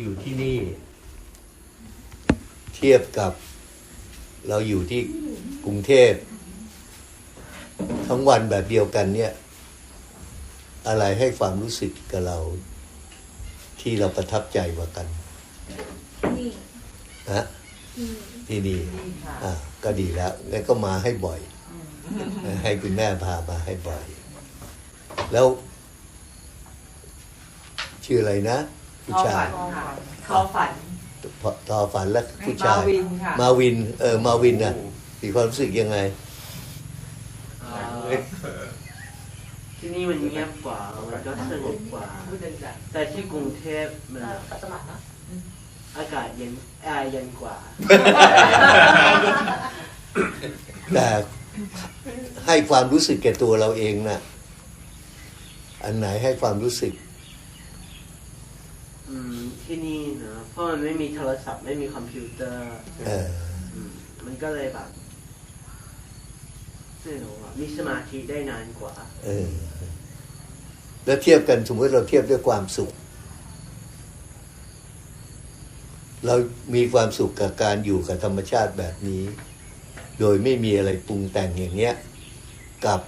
อยู่ที่นี่ เทียบกับ เราอยู่ที่กรุงเทพทั้งวันแบบเดียวกันเนี่ย อะไรให้ความรู้สึกกับเรา ที่เราประทับใจกว่ากันนี่นะอืมที่นี่นี่ค่ะอ่าก็ดีแล้วงั้นก็มาให้บ่อย ให้คุณแม่พามาให้บ่อย แล้ว ชื่ออะไรนะ ผู้ชายเข้าฝันพอทอฝันแล้วผู้มาชายวินค่ะมาวิน เออมาวินน่ะมีความรู้สึกยังไงอ่าที่นี่มันเงียบกว่ามันก็สงบกว่าพูดดังแต่ที่กรุงเทพมันๆปัสสาวะเนาะอากาศเย็นแอร์เย็นกว่า แต่ให้ความรู้สึกแก่ตัวเราเองน่ะ อันไหนให้ความรู้สึก อืมที่นี่นะเพราะมันไม่มีโทรศัพท์ไม่มีคอมพิวเตอร์เออ มมันก็เลยแบบไม่รู้อะมีสมาธิได้นานกว่า เออ แล้วเทียบกันสมมติเราเทียบด้วยความสุข เรามีความสุขกับการอยู่กับธรรมชาติแบบนี้ โดยไม่มีอะไรปรุงแต่งอย่างเงี้ย กับ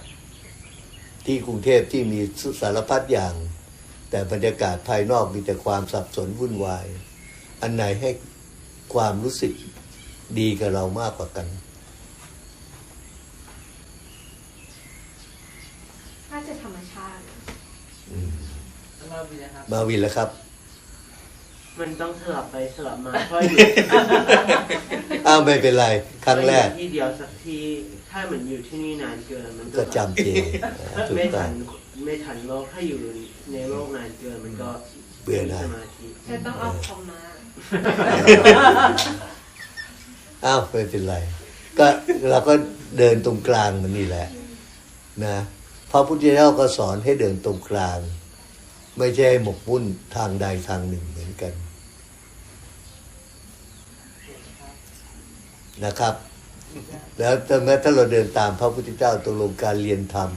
ที่กรุงเทพที่มีสารพัดอย่าง แต่บรรยากาศภายนอกมีแต่ความสับสนวุ่นวาย อันไหนให้ความรู้สึกดีกับเรามากกว่ากันน่าจะธรรมชาติอืมมาวินนะครับมาวินแล้วครับ มันต้องสลับไปสลับมาเพราะอยู่ อ้าวไม่เป็นไร ครั้งแรกที่เดียวสักที่ถ้าเหมือนอยู่ที่นี่นานเกินมันก็ก็จำเจถูกไม่ต้ทัอง นไม่ทันโลกถ้าอยู่ในโลกนานเกินมันก็เบื่อหน่าย สมาธิเธอต้องเอาคอมมา อ้าวไม่เป็นไร ก็เราก็เดินตรงกลางมันนี่แหละนะพระพุทธเจ้าก็สอนให้เดินตรงกลาง ไม่ใช่หมกมุ่นทางใดทางหนึ่งเหมือน กัน นะครับ แล้วถ้าแม้ถ้าเราเดินตามพระพุทธเจ้าตกลงการเรียนธรรม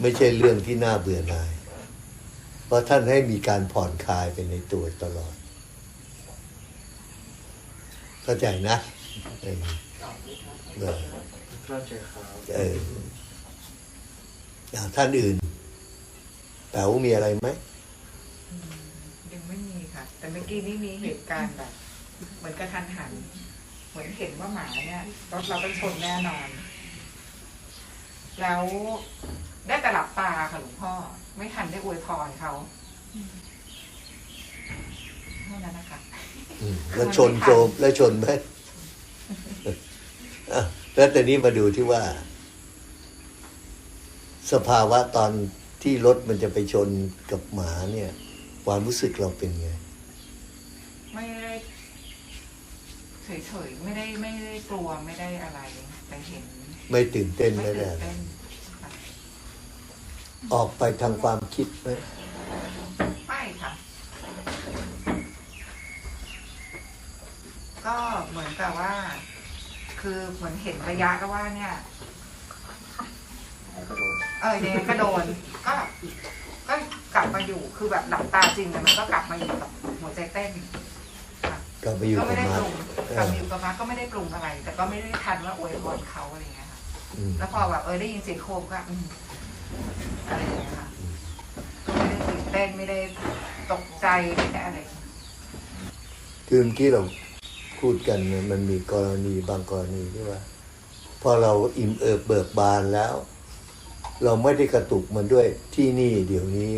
ไม่ใช่เรื่องที่น่าเบื่อหน่าย เพราะท่านให้มีการผ่อนคลายไปในตัวตลอด เข้าใจนะเออเข้าใจครับเอออย่างท่านอื่นแป๋วมีอะไรไหม แต่เมื่อกี้นี่มีเหตุการณ์แบบ เหมือนกระทันหัน เหมือนเห็นว่าหมาเนี่ยรถเราต้องชนแน่นอน แล้วได้แต่หลับตาค่ะหลวงพ่อ ไม่ทันได้อวยพรเขาเท่านั้นนะคะมแล้วชนโจมแล้วชนไหมแล้วแต่นี้มาดูที่ว่า สภาวะตอนที่รถมันจะไปชนกับหมาเนี่ย ความรู้สึกเราเป็นไง ไม่ได้เฉยๆไม่ได้ไม่ได้กลัวไม่ได้อะไร แต่เห็นไม่ตื่นเต้นไม่ไม่ได้ตื่นอะไรเต้นค่ะออกไปทางความคิดไหมไม่ค่ะ ก็เหมือนกับว่า คือเหมือนเห็นระยะแล้วว่าเนี่ย เออเนี่ยก็โดนก็ก็กลับมาอยู่คือแบบหลับตาจริงแต่มันก็กลับมาอยู่กับหัวใจเต้นค่ะก ลับไปอยู่ก็กับไม่ได้หมาปรุงกลับมาอยู่กับมาก็ไม่ได้ปรุงอะไร แต่ก็ไม่ได้ทันว่าอวยพรเขาอะไรอย่างเงี้ยค่ะ อืมแล้วพอแบบเออได้ยินเสียงโครมก็อืมอะไรอย่างเงี้ยค่ะก็ไม่ได้ตื่นเต้นไม่ได้ตกใจไม่ได้อะไรคือเมื่อกี้เราพูดกันเนี่ยมันมีกรณีบางกรณีที่ว่า พอเราอิ่มเอิบเบิกบานแล้ว เราไม่ได้กระตุกมันด้วยที่นี่เดี๋ยวนี้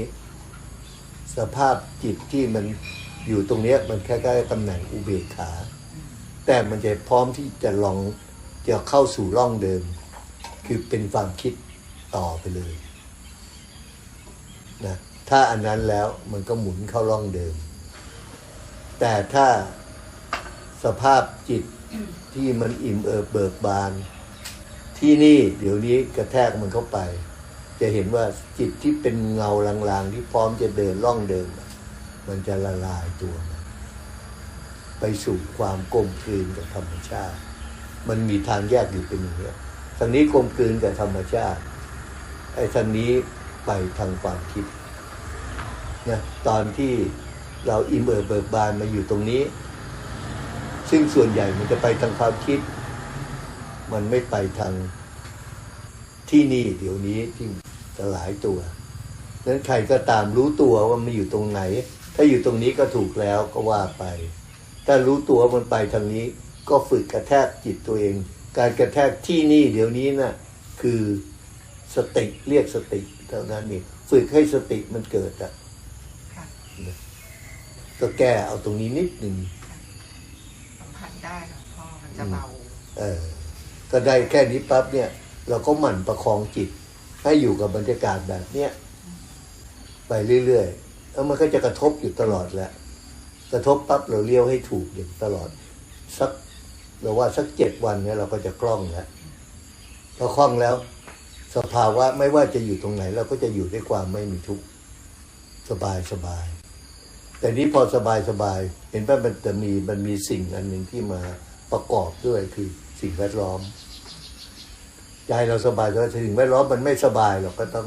สภาพจิตที่มัน อยู่ตรงเนี้ยมันแค่ๆตำแหน่งอุเบกขา แต่มันจะพร้อมที่จะลองจะเข้าสู่ร่องเดิม คือเป็นความคิดต่อไปเลยนะถ้าอันนั้นแล้วมันก็หมุนเข้าร่องเดิม แต่ถ้าสภาพจิตที่มันอิ่มเอิบเบิกบาน ที่นี่เดี๋ยวนี้กระแทกมันเข้าไป จะเห็นว่าจิตที่เป็นเงาลางๆ ที่พร้อมจะเดินร่องเดิม มันจะละลายตัวมันไปสู่ความกลมกลืนกับธรรมชาติ มันมีทางแยกอยู่เป็นอย่างนี้ทางนี้กลมกลืนกับธรรมชาติไอ้ทางนี้ไปทางความคิดนะตอนที่เราอิ่มเอิบเบิกบานมาอยู่ตรงนี้ ซึ่งส่วนใหญ่มันจะไปทางความคิด มันไม่ไปทางที่นี่เดี๋ยวนี้ที่สลายตัวนั้นใครก็ตามรู้ตัวว่ามันอยู่ตรงไหน ถ้าอยู่ตรงนี้ก็ถูกแล้วก็ว่าไป ถ้ารู้ตัวมันไปทางนี้ ก็ฝึกกระแทกจิตตัวเอง การกระแทกที่นี่เดี๋ยวนี้น่ะคือสติเรียกสติเท่านั้นเองฝึกให้สติมันเกิดอะค่ะก็แก้เอาตรงนี้นิดหนึ่งสัมผัสได้ค่ะพ่อมันจะเบาเออก็ได้แค่นี้ปั๊บเนี่ย เราก็หมั่นประคองจิต ให้อยู่กับบรรยากาศแบบเนี้ยไปเรื่อยๆ แล้วมันก็จะกระทบอยู่ตลอดแหละ กระทบปั๊บเราเลี้ยวให้ถูกอย่างตลอด สักเราว่าสักเจ็ดวันเนี่ยเราก็จะคล่องแล้วพอคล่องแล้ว สภาวะไม่ว่าจะอยู่ตรงไหน เราก็จะอยู่ด้วยความไม่มีทุกข์สบายสบาย แต่นี้พอสบายสบาย เห็นว่ามันจะมีมันมีสิ่งอันหนึ่งที่มาประกอบด้วยคือสิ่งแวดล้อมใจเราสบายแต่สิ่งแวดล้อมมันไม่สบายเราก็ต้อง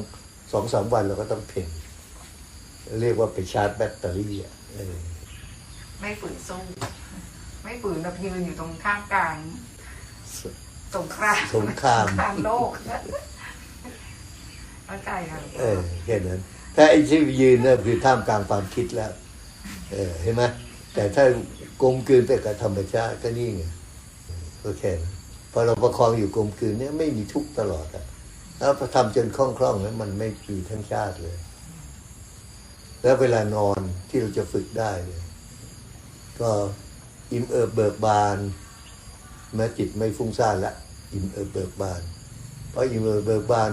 สองสามวันเราก็ต้องเพ่ง เรียกว่าไปชาร์จแบตเตอรี่อะเออไม่ฝืนสู้ ไม่ฝืนแบบยืนอยู่ตรงข้างกลางสงครามสงครามสงครามโลกเข้าใจค่ะเออแค่นั้น ถ้าไอ้ที่ยืนเนี่ยคือท่ามกลางความคิดแล้ว เออเห็นไหมแต่ถ้ากลมกลืนไปกับธรรมชาติก็นี่ไงเออก็แค่นั้นพอเราประคองอยู่กลมกลืนเนี่ยไม่มีทุกข์ตลอดอะแล้วพอทำจนคล่องๆนั้นมันไม่มีทั้งชาติเลย แล้วเวลานอนที่เราจะฝึกได้เนี่ยก็อิ่มเอิบเบิกบานแม้จิตไม่ฟุ้งซ่านละอิ่มเอิบเบิกบาน เพราะอิ่มเอิบเบิกบาน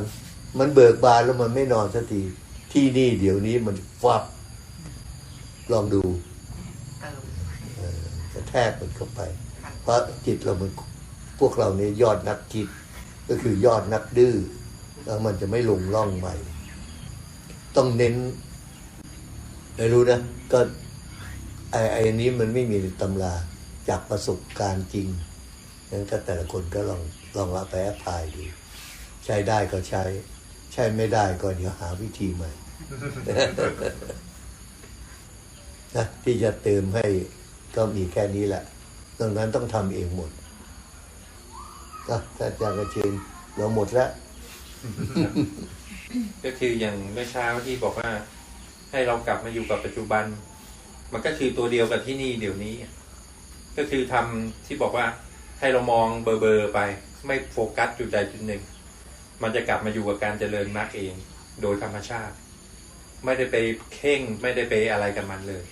มันเบิกบานแล้วมันไม่นอนสักทีที่นี่เดี๋ยวนี้มันฟับลองดูเติมเออกระแทกมันเข้าไป เพราะจิตเรามันพวกเราเนี่ยยอดนักคิด ก็คือยอดนักดื้อแล้วมันจะไม่ลงล่องใหม่ ต้องเน้น ไม่รู้นะ ก็ไอ้ไอ้นี้มันไม่มีตำราจากประสบการณ์จริงงั้นก็แต่ละคนก็ลองลองเอาไปแอพพลายดูใช้ได้ก็ใช้ ใช้ไม่ได้ก็เดี๋ยวหาวิธีใหม่นะที่จะเติมให้ก็มีแค่นี้แหละตรงนั้นต้องทำเองหมดก็ถ้าอาจารย์กระเชนเราหมดแล้ว ก็คืออย่างเมื่อเช้าที่บอกว่า ให้เรากลับมาอยู่กับปัจจุบัน มันก็คือตัวเดียวกับที่นี่เดี๋ยวนี้ ก็คือทำที่บอกว่าให้เรามองเบอร์เบอร์ไป ไม่โฟกัสจุดใดจุดหนึ่ง มันจะกลับมาอยู่กับการเจริญมรรคเอง โดยธรรมชาติ ไม่ได้ไปเข่งไม่ได้ไปอะไรกับมันเลย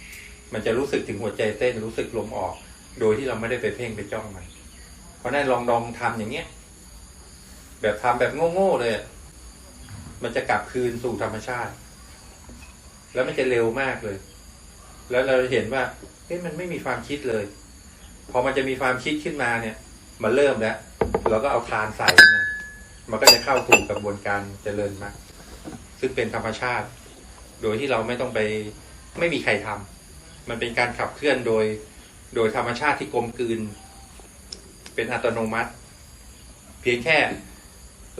มันจะรู้สึกถึงหัวใจเต้นรู้สึกลมออก โดยที่เราไม่ได้ไปเพ่งไปจ้องมัน เพราะนั้นลองลองทำอย่างเงี้ย แบบทำแบบโง่ๆเลย มันจะกลับคืนสู่ธรรมชาติ แล้วมันจะเร็วมากเลย แล้วเราเห็นว่าเฮ้ยมันไม่มีความคิดเลย พอมันจะมีความคิดขึ้นมาเนี่ย มันเริ่มแล้ว เราก็เอาทานใส่มันมันก็จะเข้าสู่กระบวนการเจริญมาก ซึ่งเป็นธรรมชาติ โดยที่เราไม่ต้องไปไม่มีใครทำมันเป็นการขับเคลื่อนโดย โดยธรรมชาติที่กลมกลืน เป็นอัตโนมัติ เพียงแค่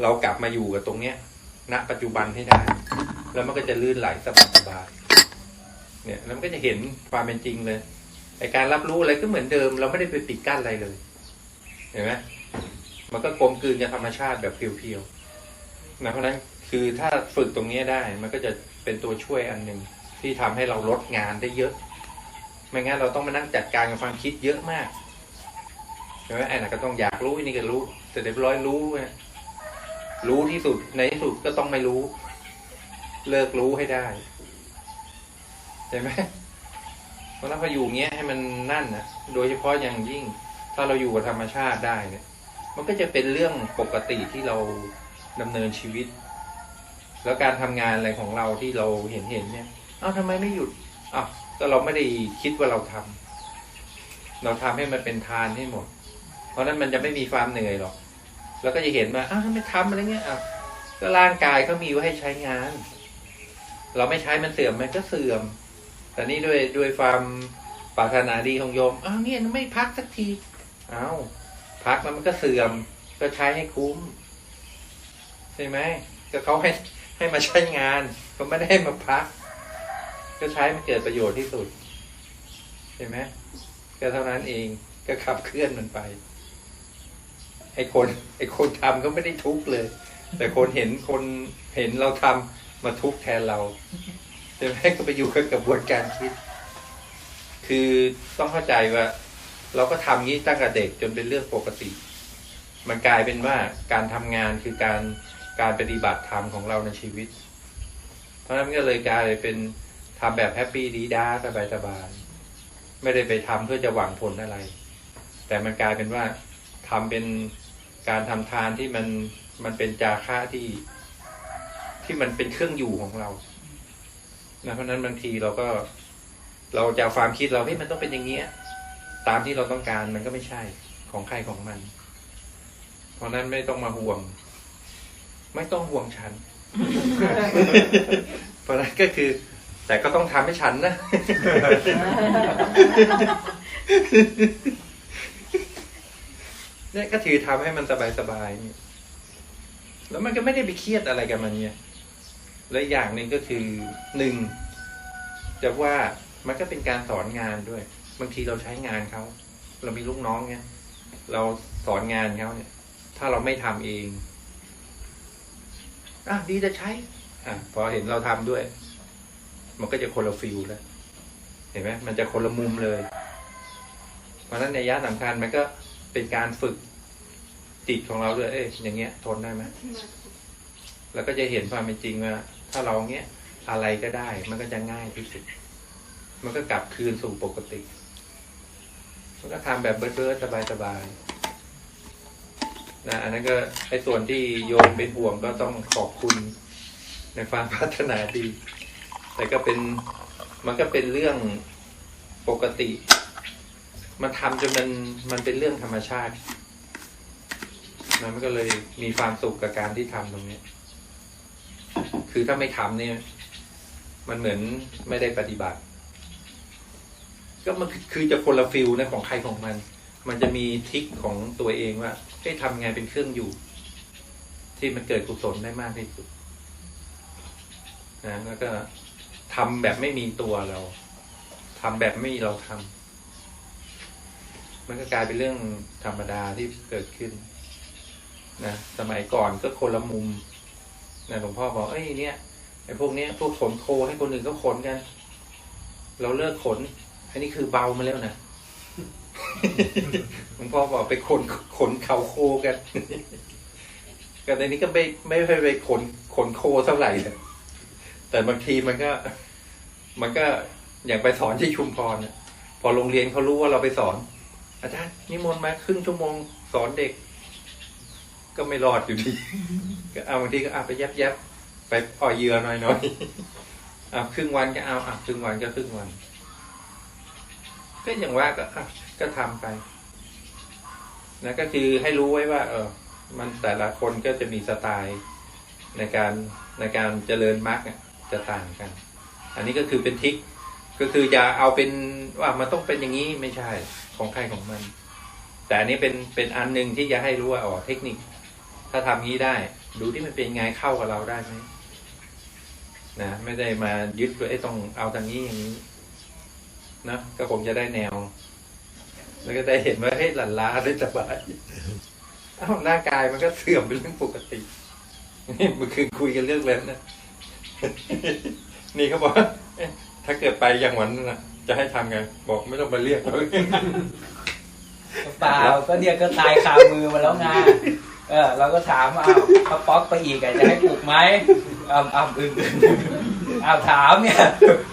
เรากลับมาอยู่กับตรงเนี้ย ณ ปัจจุบันให้ได้ แล้วมันก็จะลื่นไหลสบายสบายๆเนี่ยแล้วมันก็จะเห็นความเป็นจริงเลยไอการรับรู้อะไรก็เหมือนเดิม เราไม่ได้ไปปิดกั้นอะไรเลย เห็นไหมมันก็กลมกลืนกับธรรมชาติแบบเพียวๆนะเพราะฉะนั้นคือถ้าฝึกตรงนี้ได้ มันก็จะเป็นตัวช่วยอันหนึ่งที่ทำให้เราลดงานได้เยอะ ไม่งั้นเราต้องมานั่งจัดการกับความคิดเยอะมากใช่ไหมไอ้นั่นก็ต้องอยากรู้อ้นี่ก็รู้เสร็จเรียบร้อยรู้เนี่ยรู้ที่สุดในที่สุดก็ต้องไม่รู้ เลิกรู้ให้ได้ใช่ไหมเพราะฉะนั้นพออยู่เงี้ยให้มันนั่นนะโดยเฉพาะอย่างยิ่ง ถ้าเราอยู่กับธรรมชาติได้เนี่ย มันก็จะเป็นเรื่องปกติที่เราดำเนินชีวิต แล้วการทำงานอะไรของเราที่เราเห็นเห็นเนี่ยเอ้าทำไมไม่หยุดอ้าวก็เราไม่ได้คิดว่าเราทำเราทำให้มันเป็นทานให้หมด เพราะนั้นมันจะไม่มีความเหนื่อยหรอก แล้วก็จะเห็นว่าอ้าวไม่ทำอะไรเงี้ยอ้าวก็ร่างกายเขามีไว้ให้ใช้งาน เราไม่ใช้มันเสื่อมมันก็เสื่อม แต่นี่ด้วยด้วยความปรารถนาดีของโยมอ้าวเนี่ยไม่พักสักทีอ้าวพักแล้วมันก็เสื่อม ก็ใช้ให้คุ้มใช่ไหมก็เขาให้ให้มาใช้งานเขาไม่ได้ให้มาพัก ก็ใช้มันเกิดประโยชน์ที่สุดใช่ไหมก็เท่านั้นเองก็ขับเคลื่อนมันไปไอ้คนไอ้คนทำก็ไม่ได้ทุกข์เลย แต่คนเห็นคนเห็นเราทำ มาทุกข์แทนเราใช่ไหมก็ไปอยู่กับกระบวนการคิด คือต้องเข้าใจว่า เราก็ทำงี้ตั้งแต่เด็กจนเป็นเรื่องปกติ มันกลายเป็นว่าการทำงานคือการการปฏิบัติธรรมของเราในชีวิต เพราะฉะนั้นก็เลยกลายเป็นทำแบบแฮปปี้ดีด้าสบายสบายไม่ได้ไปทำเพื่อจะหวังผลอะไร แต่มันกลายเป็นว่าทำเป็นการทำทานที่มันมันเป็นจาค่าที่ ที่มันเป็นเครื่องอยู่ของเรานะเพราะนั้นบางทีเราก็ เราจะเอาความคิดเราเฮ้ยมันต้องเป็นอย่างเงี้ย ตามที่เราต้องการมันก็ไม่ใช่ของใครของมัน เพราะนั้นไม่ต้องมาห่วง ไม่ต้องห่วงฉัน เพราะนั้นก็คือ แต่ก็ต้องทำให้ฉันนะเนี่ยก็ถือทำให้มันสบายๆแล้วมันก็ไม่ได้ไปเครียดอะไรกับมันเนี่ย และอย่างหนึ่งก็คือหนึ่งจะว่ามันก็เป็นการสอนงานด้วย บางทีเราใช้งานเขาเรามีลูกน้องเนี่ยเราสอนงานเขาเนี่ย ถ้าเราไม่ทำเองอะดีจะใช้อะพอเห็นเราทำด้วย มันก็จะคนละฟิลแล้ว เห็นไหมมันจะคนละมุมเลย เพราะนั้นในยะสำคัญมันก็เป็นการฝึกจิตของเราด้วยเอ้ยอย่างเงี้ย ทนได้ไหมแล้วก็จะเห็นความเป็นจริงว่า ถ้าเราเงี้ยอะไรก็ได้ มันก็จะง่ายที่สุด มันก็กลับคืนสู่ปกติ มันก็ทำแบบเบิร์ดๆสบายๆนะอันนั้นก็ไอ้ส่วนที่โยมเป็นห่วงก็ต้องขอบคุณในความพัฒนาดี แต่ก็เป็นมันก็เป็นเรื่องปกติ มันทำจนมันมันเป็นเรื่องธรรมชาตินะมันก็เลยมีความสุขกับการที่ทำตรงนี้ คือถ้าไม่ทำเนี่ย มันเหมือนไม่ได้ปฏิบัติ ก็มันคือจะคนละฟิลนะของใครของมัน มันจะมีทริคของตัวเองว่าให้ทำไงเป็นเครื่องอยู่ ที่มันเกิดกุศลได้มากที่สุดนะแล้วก็ทำแบบไม่มีตัวเราทำแบบไม่มีเราทำมันก็กลายเป็นเรื่องธรรมดาที่เกิดขึ้นนะสมัยก่อนก็คนละมุม นะหลวงพ่อบอกเอ้ยเนี่ยไอ้พวกเนี้ยพวกขนโคให้คนอื่นก็ขนกัน เราเลิกขน อันนี้คือเบามาแล้วนะหลวงพ่อบอกไปขนขนเขาโคกันก็ในนี้ก็ไม่ไม่ไม่ไปขนขนโคเท่าไหร่นะแต่บางทีมันก็ มันก็อย่างไปสอนที่ชุมพรน่ะพอโรงเรียนเขารู้ว่าเราไปสอน อาจารย์นิมนต์มาครึ่งชั่วโมงสอนเด็ก ก็ไม่รอดอยู่ดีก็เอาบางทีก็เอาไปยับยับไปอ่อยเยื่อหน่อยหน่อยเอาครึ่งวันก็เอาอะครึ่งวันก็ครึ่งวัน ก็อย่างว่าก็ก็ทำไปนะก็คือให้รู้ไว้ว่า เออ มันแต่ละคนก็จะมีสไตล์ในการในการเจริญมรรคจะต่างกัน อันนี้ก็คือเป็นทิคก็คืออย่าเอาเป็นว่ามันต้องเป็นอย่างนี้ไม่ใช่ของใครของมัน แต่อันนี้เป็นเป็นอันหนึ่งที่จะให้รู้ว่าอ๋อเทคนิค ถ้าทำงี้ได้ ดูที่มันเป็นไงเข้ากับเราได้ไหมนะไม่ได้มายึดว่าไอ้ต้องเอาทางนี้อย่างนี้นะก็คงจะได้แนว แล้วก็ได้เห็นว่าเฮ้ยหลันลาได้สบายเอ้าร่างกายมันก็เสื่อมเป็นเรื่องปกตินี่เมื่อคืนคุยกันเรื่องแล้วนะนี่เขาบอกถ้าเกิดไปอย่างวันนั้นนะจะให้ทำไงบอกไม่ต้องมาเรียกเขาเปล่าก็เนี่ยก็ตายคามือมาแล้วไง เออเราก็ถามว่าอ้าวถ้าป๊อกไปอีกอะจะให้ปลูกไหมอ้าวอ้าวอึ้งอึ้งอ้าวถามเนี่ย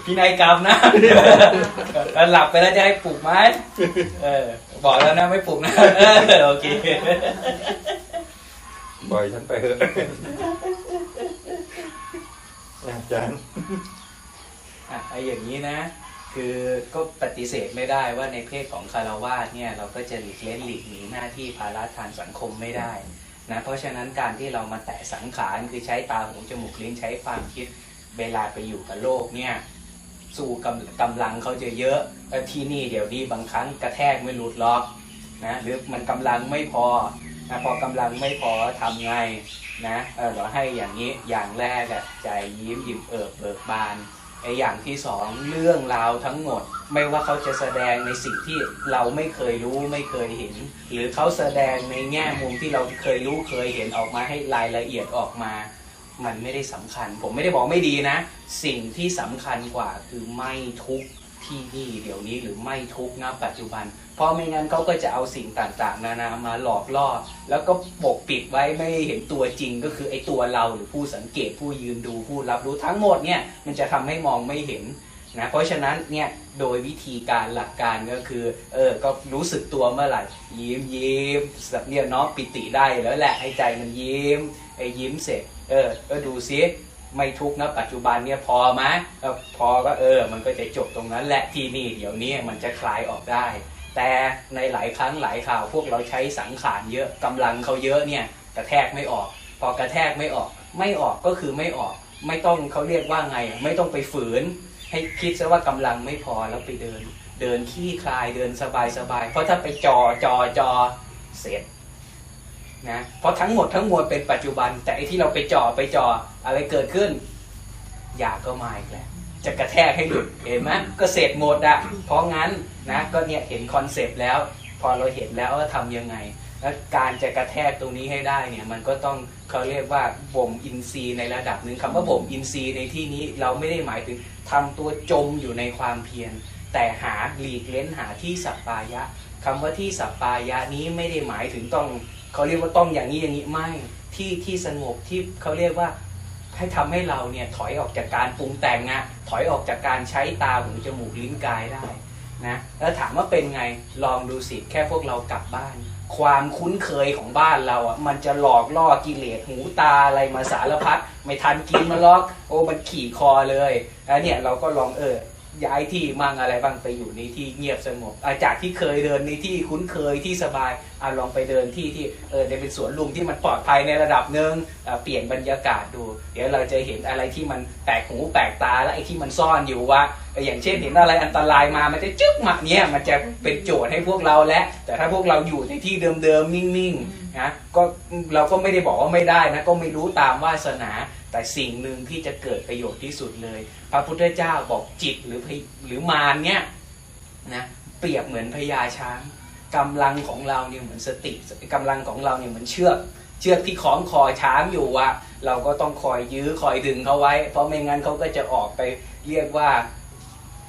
พินัยกรรมนะแล้วหลับไปแล้วจะให้ปลูกไหมเออ บอกแล้วนะไม่ปลูกนะเออโอเคปล่อยฉันไปเถอะอาจารย์อะไอ้อย่างนี้นะ คือก็ปฏิเสธไม่ได้ว่าในเพศของคารวาสเนี่ย เราก็จะหลีกเล่นหลีกหนีหน้าที่ภาระทางสังคมไม่ได้ นะเพราะฉะนั้นการที่เรามาแตะสังขารคือใช้ตาหูจมูกลิ้นใช้ความคิดเวลาไปอยู่กับโลกเนี่ยสู้กำกำลังเขาจะเยอะแล้วที่นี่เดี๋ยวนี้บางครั้งกระแทกไม่หลุดล็อกนะหรือมันกำลังไม่พอนะพอกำลังไม่พอทำไงนะเออเราให้อย่างนี้อย่างแรกอะใจยิ้มยิ้มเอิบเบิกบาน ไออย่างที่สองเรื่องราวทั้งหมด ไม่ว่าเขาจะแสดงในสิ่งที่เราไม่เคยรู้ไม่เคยเห็น หรือเขาแสดงในแง่มุมที่เราเคยรู้เคยเห็นออกมาให้รายละเอียดออกมา มันไม่ได้สำคัญ ผมไม่ได้บอกไม่ดีนะ สิ่งที่สำคัญกว่าคือไม่ทุกข์ ที่นี่เดี๋ยวนี้หรือไม่ทุกข์ณปัจจุบัน เพราะไม่งั้นเขาก็จะเอาสิ่งต่างๆ นานามาหลอกล่อ แล้วก็ปกปิดไว้ไม่เห็นตัวจริงก็คือไอ้ตัวเราหรือผู้สังเกตผู้ยืนดูผู้รับรู้ทั้งหมดเนี่ยมันจะทำให้มองไม่เห็นนะเพราะฉะนั้นเนี่ยโดยวิธีการหลักการก็คือเออก็รู้สึกตัวเมื่อไหร่ยิ้มยิ้มสับเนี่ยเนาะปิติได้แล้วแหละให้ใจมันยิ้มไอ้ยิ้มเสร็จเออก็ดูซิ ไม่ทุกข์นะปัจจุบันเนี่ยพอไหมพอก็เออ มันก็จะจบตรงนั้นแหละที่นี่เดี๋ยวนี้มันจะคลายออกได้ แต่ในหลายครั้งหลายข่าวพวกเราใช้สังขารเยอะกำลังเขาเยอะเนี่ยกระแทกไม่ออก พอกระแทกไม่ออก ไม่ออกก็คือไม่ออก ไม่ต้องเขาเรียกว่าไง ไม่ต้องไปฝืน ให้คิดซะว่ากำลังไม่พอแล้วไปเดิน เดินขี้คลายเดินสบายสบายเพราะถ้าไปจอจอจอเสร็จ นะเพราะทั้งหมดทั้งมวลเป็นปัจจุบัน แต่ไอ้ที่เราไปจอไปจออะไรเกิดขึ้น อยากก็มาอีกแล้วจะกระแทกให้หลุดเห็นไหมก็เสร็จหมดอะเพราะงั้นนะก็เนี่ยเห็นคอนเซปต์แล้ว พอเราเห็นแล้วว่าทำยังไง แล้วการจะกระแทกตรงนี้ให้ได้เนี่ยมันก็ต้องเขาเรียกว่าบ่มอินทรีย์ในระดับหนึ่งคำว่าบ่มอินทรีย์ในที่นี้เราไม่ได้หมายถึงทำตัวจมอยู่ในความเพียรแต่หาหลีกเล้นหาที่สัปปายะคำว่าที่สัปปายะนี้ไม่ได้หมายถึงต้อง เขาเรียกว่าต้องอย่างนี้อย่างนี้ไม่ที่ที่สงบที่เขาเรียกว่าให้ทำให้เราเนี่ยถอยออกจากการปรุงแต่งอะถอยออกจากการใช้ตาหูจมูกลิ้นกายได้นะแล้วถามว่าเป็นไงลองดูสิแค่พวกเรากลับบ้าน ความคุ้นเคยของบ้านเราอะมันจะหลอกล่อกิเลสหูตาอะไรมาสารพัดไม่ทันกินมาล็อก โอ้มันขี่คอเลยแล้วเนี่ยเราก็ลองเออ ย้ายที่มั่งอะไรบ้างไปอยู่ในที่เงียบสงบจากที่เคยเดินในที่คุ้นเคยที่สบายอะลองไปเดินที่ที่เออในเป็นสวนลุมที่มันปลอดภัยในระดับหนึ่งเปลี่ยนบรรยากาศดู เดี๋ยวเราจะเห็นอะไรที่มันแปลกหูแปลกตาและไอ้ที่มันซ่อนอยู่ว่าอออย่างเช่นเห็นอะไรอันตรายมามันจะจึ๊กหมักเนี้ยมันจะเป็นโจทย์ให้พวกเราและ แต่ถ้าพวกเราอยู่ในที่เดิมๆนิ่งๆนะก็เราก็ไม่ได้บอกว่าไม่ได้นะก็ไม่รู้ตามวาสนา แต่สิ่งหนึ่งที่จะเกิดประโยชน์ที่สุดเลย พระพุทธเจ้าบอกจิตหรือหรือมารเนี่ยนะเปรียบเหมือนพญาช้างกำลังของเราเนี่ยเหมือนสติกำลังของเราเนี่ยเหมือนเชือก เชือกที่คล้องคอช้างอยู่ว่าเราก็ต้องคอยยื้อคอยดึงเขาไว้ เพราะไม่งั้นเขาก็จะออกไปเรียกว่า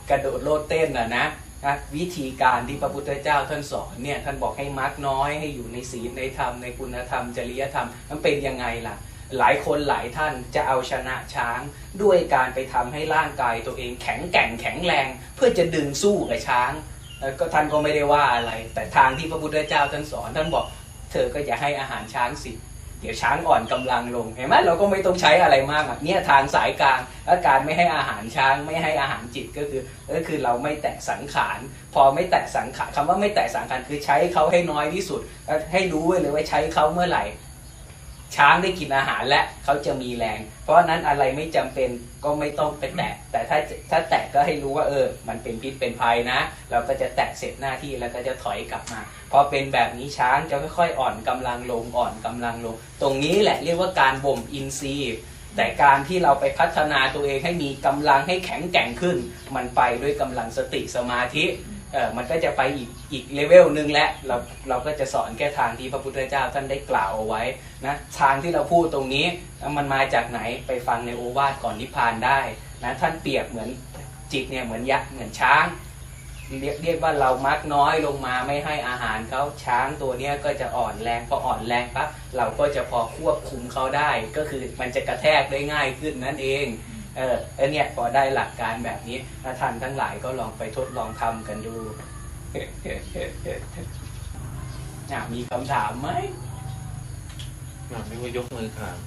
กระโดดโลดเต้นนะนะนะวิธีการที่พระพุทธเจ้าท่านสอนเนี่ยท่านบอกให้มักน้อยให้อยู่ในศีลในธรรมในคุณธรรมจริยธรรมมันเป็นยังไงล่ะ หลายคนหลายท่านจะเอาชนะช้าง ด้วยการไปทำให้ร่างกายตัวเองแข็งแกร่งแข็งแรง เพื่อจะดึงสู้กับช้างก็ท่านก็ไม่ได้ว่าอะไร แต่ทางที่พระพุทธเจ้าท่านสอนท่านบอก เธอก็อย่าให้อาหารช้างสิ เดี๋ยวช้างอ่อนกำลังลงเห็นไหมเราก็ไม่ต้องใช้อะไรมากอะเนี่ยทางสายกลางและการไม่ให้อาหารช้างไม่ให้อาหารจิตก็คือก็คือเราไม่แตะสังขาร พอไม่แตะสังขารคำว่าไม่แตะสังขารคือใช้เขาให้น้อยที่สุด ให้รู้ไว้เลยว่าใช้เขาเมื่อไหร่ ช้างได้กินอาหารและเขาจะมีแรง เพราะนั้นอะไรไม่จำเป็นก็ไม่ต้องไปแตะ แต่ถ้าถ้าแตะก็ให้รู้ว่าเออ มันเป็นพิษเป็นภัยนะ เราก็จะแตะเสร็จหน้าที่แล้วก็จะถอยกลับมา พอเป็นแบบนี้ช้างจะค่อยๆอ่อนกำลังลงอ่อนกำลังลง ตรงนี้แหละเรียกว่าการบ่มอินทรีย์แต่การที่เราไปพัฒนาตัวเองให้มีกำลังให้แข็งแกร่งขึ้น มันไปด้วยกำลังสติสมาธิเออมันก็จะไปอีกอีกเลเวลหนึ่งแล้วเราเราก็จะสอนแค่ทางที่พระพุทธเจ้าท่านได้กล่าวเอาไว้ นะทางที่เราพูดตรงนี้มันมาจากไหนไปฟังในโอวาทก่อนนิพพานได้นะท่านเปรียบเหมือนจิตเนี่ยเหมือนยักษ์เหมือนช้างเรียกเรียกว่าเรามักน้อยลงมาไม่ให้อาหารเขาช้างตัวเนี้ยก็จะอ่อนแรงพออ่อนแรงปั๊บเราก็จะพอควบคุมเขาได้ ก็คือมันจะกระแทกได้ง่ายขึ้นนั่นเองเออไอเนี่ยพอได้หลักการแบบนี้ท่านทั้งหลายก็ลองไปทดลองทำกันดูอะมีคำถามไหม อะไม่ว่ายกมือถาม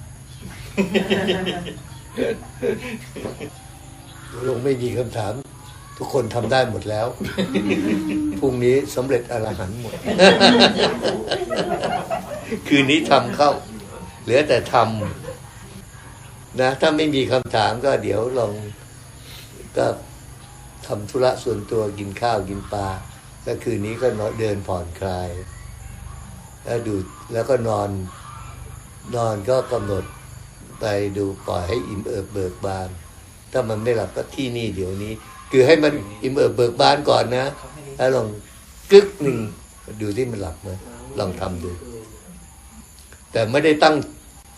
ลงไม่มีคำถาม ทุกคนทำได้หมดแล้ว พรุ่งนี้สำเร็จอรหันต์หมด คืนนี้ทำเข้า เหลือแต่ทำนะ ถ้าไม่มีคำถามก็เดี๋ยวลองก็ทำธุระส่วนตัวกินข้าวกินปลาแล้วคืนนี้ก็นอนเดินผ่อนคลาย แล้วดูแล้วก็นอน นอนก็กำหนดไปดูปล่อยให้อิ่มเอิบเบิกบาน ถ้ามันไม่หลับก็ที่นี่เดี๋ยวนี้ คือให้มันอิ่มเอิบเบิกบานก่อนนะแล้วลองกึกหนึ่งดูที่มันหลับไหมลองทำดู แต่ไม่ได้ตั้ง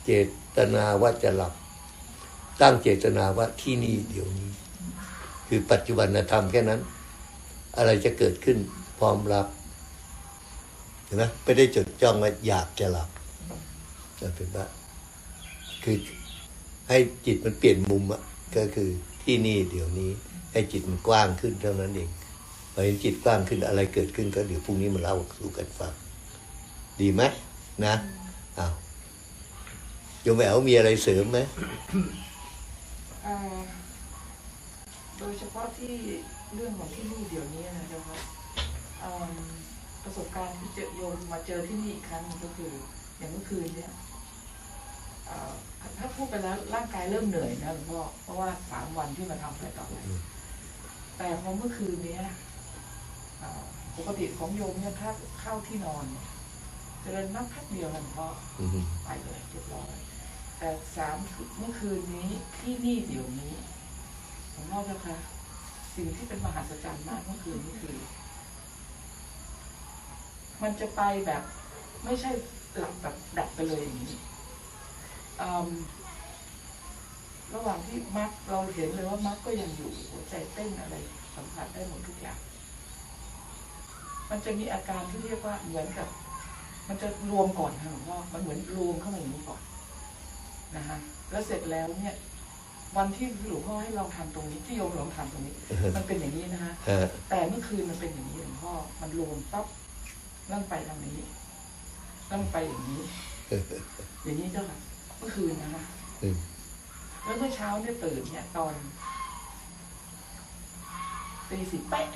เจตนาว่าจะหลับ ตั้งเจตนาว่าที่นี่เดี๋ยวนี้ คือปัจจุบันธรรมแค่นั้น อะไรจะเกิดขึ้นพร้อมรับเห็นไหมไม่ได้จดจ้องว่าอยากจะหลับ จะเป็นว่าคือให้จิตมันเปลี่ยนมุมอะก็คือที่นี่เดี๋ยวนี้ ให้จิตมันกว้างขึ้นเท่านั้นเองพอเห็นจิตกว้างขึ้นอะไรเกิดขึ้นก็เดี๋ยวพรุ่งนี้มาเล่าสู่กันฟังดีไหมนะอ้าวโยมแหววมีอะไรเสริมไหมโดยเฉพาะที่เรื่องของที่นี่เดี๋ยวนี้นะครับเอิ่มประสบการณ์ที่เจอโยมมาเจอที่นี่อีกครั้งก็คืออย่างเมื่อคืนเนี่ย ถ้าพูดไปแล้วร่างกายเริ่มเหนื่อยนะหลวงพ่อเพราะว่าสามวันที่มาทำอะไรต่ออะไรแต่พอเมื่อคืนเนี้ยเอ่อปกติของโยมเนี่ยถ้าเข้าที่นอนเนี่ยจะเดินนับแป๊บเดียวหลวงพ่ออืมไปเลยเรียบร้อยแต่สามเมื่อคืนนี้ที่นี่เดี๋ยวนี้ผมเล่าเจ้าค่ะสิ่งที่เป็นมหัศจรรย์มากเมื่อคืนนี้คือ มันจะไปแบบ ไม่ใช่หลับแบบดับไปเลยอย่างนี้อืม ระหว่างที่มักเราเห็นเลยว่ามักก็ยังอยู่หัวใจเต้นอะไรสัมผัสได้หมดทุกอย่าง มันจะมีอาการที่เรียกว่าเหมือนกับ มันจะรวมก่อนค่ะหลวงพ่อมันเหมือนรวมเข้ามาอย่างนี้ก่อนนะฮะแล้วเสร็จแล้วเนี่ยวันที่หลวงพ่อให้ลองทำตรงนี้ที่โยมลองทำตรงนี้ มันเป็นอย่างนี้นะฮะฮะแต่เมื่อคืนมันเป็นอย่างนี้หลวงพ่อมันรวมปั๊บเริ่มไปทางนี้เริ่มไปอย่างนี้ อย่างนี้เจ้าค่ะเมื่อคืนนะฮะอืมแล้วเมื่อเช้าเนี่ยตื่นเนี่ยตอนตีสิบเป๊ะ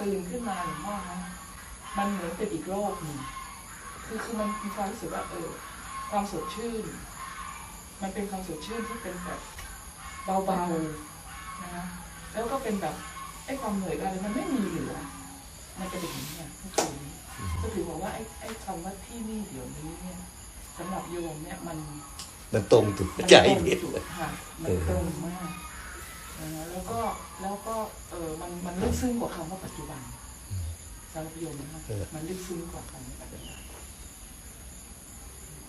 ตื่นขึ้นมาหลวงพ่อฮะมันเหมือนเป็นอีกโลกหนึ่งคือคือมันมีความรู้สึกว่าเออ ความสดชื่น มันเป็นความสดชื่นที่เป็นแบบเบาๆนะฮะแล้วก็เป็นแบบไอ้ความเหนื่อยอะไรมันไม่มีเหลือ มันเป็นอย่างนี้เนี่ยเมื่อคืนนี้ก็ถือบอกว่าไอ้ไอ้คำว่าที่นี่เดี๋ยวนี้เนี่ย สำหรับโยมเนี่ยมันมันตรงถูกมันใจตรงเนี่ยจุดค่ะมันตรงมากนะฮะแล้วก็แล้วก็เออมันมันลึกซึ้งกว่าคำว่าปัจจุบันสำหรับโยมนะคะมันลึกซึ้งกว่าคำว่าปัจจุบัน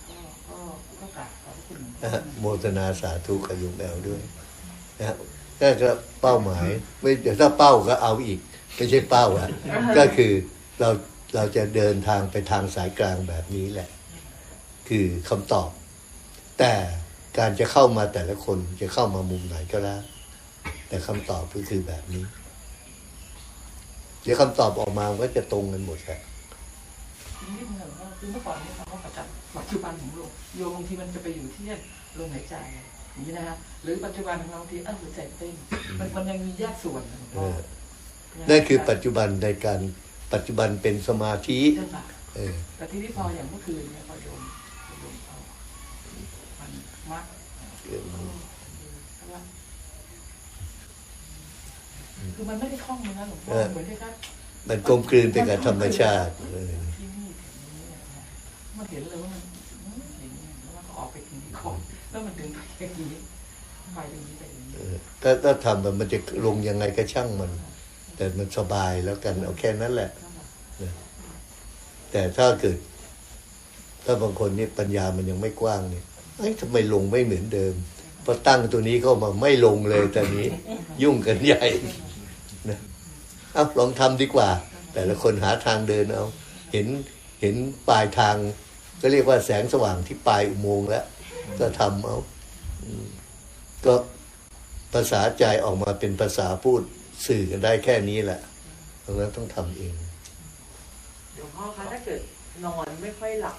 ก็ก็ก็กราบขอบพระคุณหลวงพ่นะอฮะนะโมทนาสาธุกับโยมแอลด้วยนะฮะก็จะเป้าหมายไม่เดี๋ยวถ้าเป้าก็เอาอีกไม่ใช่เป้าอะก็คือเราเราจะเดินทางไปทางสายกลางแบบนี้แหละ คือคำตอบ แต่การจะเข้ามาแต่ละคนจะเข้ามามุมไหนก็แล้ว แต่คำตอบก็คือแบบนี้ เดี๋ยวคำตอบออกมามันก็จะตรงกันหมดแหละนิดหนึ่งว่าคือเมื่อก่อนเนี่ยคำว่าปัจจุบันปัจจุบันของโลกโยมบางทีมันจะไปอยู่ที่ลมหายใจอย่างนี้นะฮะหรือปัจจุบันของเราบางทีอ้าวหัวใจเต้นมันมันยังมีแยกส่วนนะหลวงเอพ่ออนั่นคือปัจจุบันในการปัจจุบันเป็นสมาธิใช่ค่ะเออแต่ที่นี่พออย่างเมื่อคืนเนี่ยพอโยมโยมเอามันมัด เออคือมันไม่ได้คล่องเลยนะหลวงพ่อเหมือนที่ครับมันกลมกลืนไปกับธรรมชาติเออที่นี่มันเห็นเลยว่ามันอืมอย่างนี้แล้วมันก็ออกไปทีนี้ก่อนแล้วมันดึงไปอย่างนี้ไปอย่างนี้ไปอย่างนี้ถ้าถ้าทำมันมันจะลงยังไงก็ช่างมัน แต่มันสบายแล้วกันเอาแค่นั้นแหละ แต่ถ้าเกิด ถ้าบางคนนี่ปัญญามันยังไม่กว้างเนี่ย เอ้ยทำไมลงไม่เหมือนเดิมพอตั้งตัวนี้เข้ามาไม่ลงเลยตอนนี้ ยุ่งกันใหญ่นะเอาลองทำดีกว่า แต่ละคนหาทางเดินเอา เห็นเห็นปลายทาง ก็เรียกว่าแสงสว่างที่ปลายอุโมงค์แล้ว ก็ทำเอาก็ภาษาใจออกมาเป็นภาษาพูดสื่อกันได้แค่นี้แหละเพราะฉะนั้นต้องทำเองหลวงพ่อคะถ้าเกิดนอนไม่ค่อยหลับ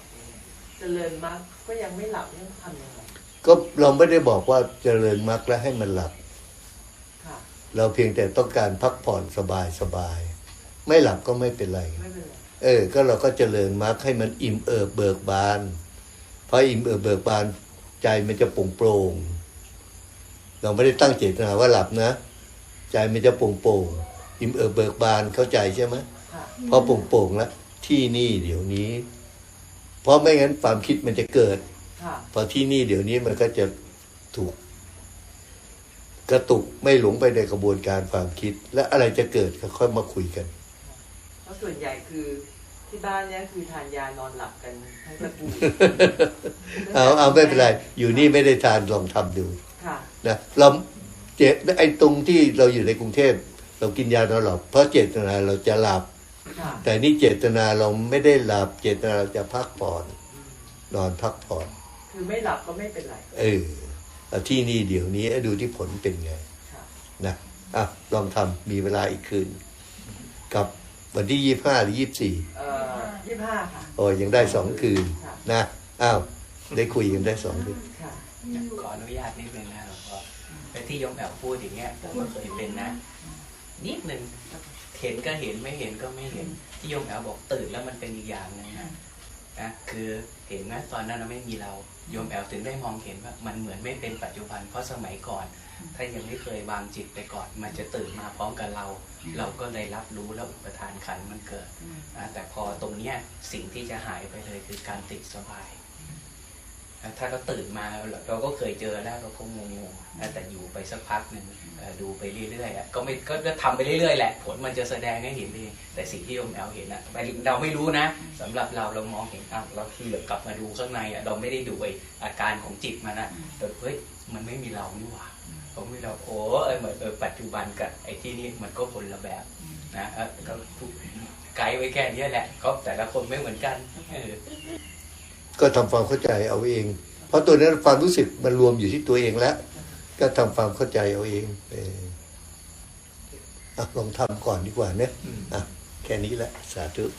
เนี่ยเจริญมากก็ยังไม่หลับยังทำยังไงก็เราไม่ได้บอกว่าเจริญมรรคแล้วให้มันหลับ ค่ะ เราเพียงแต่ต้องการพักผ่อนสบายสบายๆไม่หลับก็ไม่เป็นไร ไม่เป็นไรเออ ก็เราก็เจริญมรรคให้มันอิ่มเอิบเบิกบานพออิ่มเอิบเบิกบานใจมันจะโปร่งโปร่งๆเราไม่ได้ตั้งเจตนาว่าหลับนะ ใจมันจะโปร่งโปร่งๆอิ่มเอิบเบิกบานเข้าใจใช่ไหมค่ะ พอโปร่งโปร่งๆแล้วที่นี่เดี๋ยวนี้ เพราะไม่งั้นความคิดมันจะเกิดค่ะพอที่นี่เดี๋ยวนี้มันก็จะถูก กระตุกไม่หลงไปในกระบวนการความคิด และอะไรจะเกิดก็ค่อยมาคุยกันเพราะส่วนใหญ่คือที่บ้านเนี่ยคือทานยานอนหลับกันทั้งตระกูลเอาเอาไม่เป็นไร อยู่นี่ไม่ได้ทานลองทำดูค่ะนะเราเจไอ้ตรงที่เราอยู่ในกรุงเทพเรากินยานอนหลับเพราะเจตนาเราจะหลับค่ะ แต่นี่เจตนาเราไม่ได้หลับเจตนาเราจะพักผ่อนนอนพักผ่อนคือไม่หลับก็ไม่เป็นไร เออเอาที่นี่เดี๋ยวนี้ดูที่ผลเป็นไงค่ะนะอะลองทำมีเวลาอีกคืน กับวันที่ยี่ห้าหรือยี่สี่เอ่อยี่ห้าค่ะโอ้ยยังได้สองคืนนะอ้าวได้คุยกันได้สองคืนค่ะขออนุญาตนิดนึงนะหลวงพ่อแต่ที่ยมแอบพูดอย่างเงี้ยผมก็เคยเป็นนะ นิดหนึ่ง เห็นก็เห็นไม่เห็นก็ไม่เห็น ที่ยมแอบบอกตื่นแล้วมันเป็นอีกอย่างหนึงนะนะคือเห็นไหมตอนนั้นเราไม่มีเราโยมแอลถึงได้มองเห็นว่ามันเหมือนไม่เป็นปัจจุบัน เพราะสมัยก่อน ถ้ายังไม่เคยวางจิตไปก่อน มันจะตื่นมาพร้อมกับเรา เราก็เลยรับรู้แล้วอุปทานขันธ์มันเกิดนะแต่พอตรงเนี้ยสิ่งที่จะหายไปเลยคือการติดสบายนะ ถ้าเราตื่นมาเราก็เคยเจอแล้วเราก็งงๆแต่อยู่ไปสักพักหนึ่งดูไปเรื่อยๆก็ไม่ก็ทำไปเรื่อยๆแหละ ผลมันจะแสดงให้เห็นเองแต่สิ่งที่โยมแอลเห็นอะเราไม่รู้นะสำหรับเราเรามองเห็นอ้าวเราที่เหลือกลับมาดูข้างในอะเราไม่ได้ดูไออาการของจิตมันอะแต่เฮ้ยมันไม่มีเรานี่หว่าผมไม่เราโอ้เออเหมือนปัจจุบันกับไอ้ที่นี่มันก็คนละแบบนะก็ไกด์ไว้แค่นี้แหละก็แต่ละคนไม่เหมือนกันเออ ก็ทำความเข้าใจเอาเอง เพราะตัวนั้นความรู้สึกมันรวมอยู่ที่ตัวเองแล้ว ก็ทำความเข้าใจเอาเองเอออะลองทำก่อนดีกว่าเนะอะแค่นี้แหละสาธุค